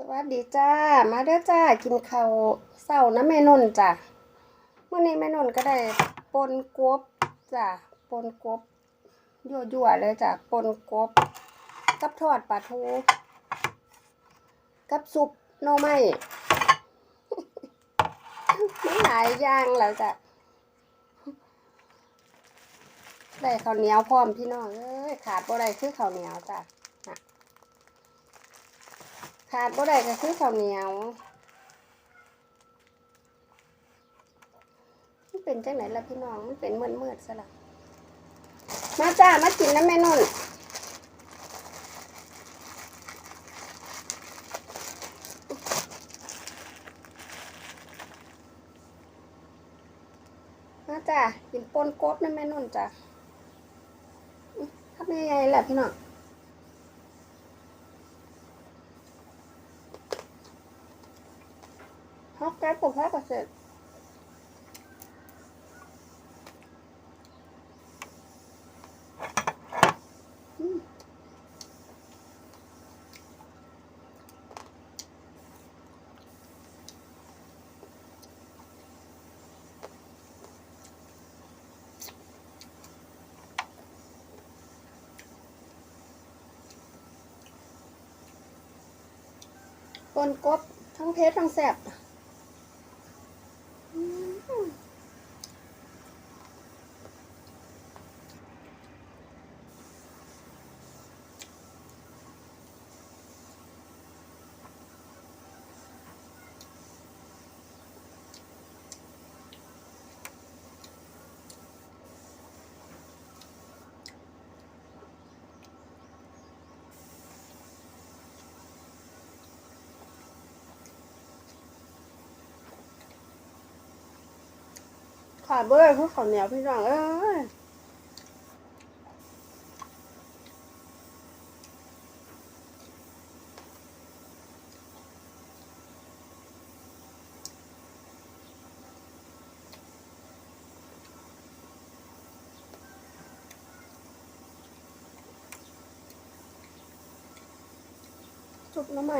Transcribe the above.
สวัสดีจ้า มาเด้อจ้า กินข้าวเช้านะแม่นนท์จ้ะมื้อนี้แม่นนท์ก็ได้ปนกบจ้ะปนกบยั่วๆเลยจ้ะปนกบ กับทอดปลาทู กับซุปหน่อไม้มันหลายอย่างแล้วจ้ะได้ข้าวเหนียวพร้อมพี่น้องเอ้ยขาดบ่ได้คือข้าวเหนียวจ้ะ ขาดบ่ได้ก็คือข้าวเหนียวมันเป็นจังไหนล่ะพี่น้อง มันเป็นเมือดมืดๆซะละมาจ้า มากินน้ำแม่นุ่นมาจ้ากินปนกบน้ำแม่นุ่นจ้ะทำยังไงล่ะพี่น้อง ฮอกไก่ปลูกแค่เกษตรอืมปนกบทั้งเพชรทั้งแสบ อืม ขาดเบอร์คือข้าวเหนียวพี่น้องเอ้ยจุบน้ำใหม่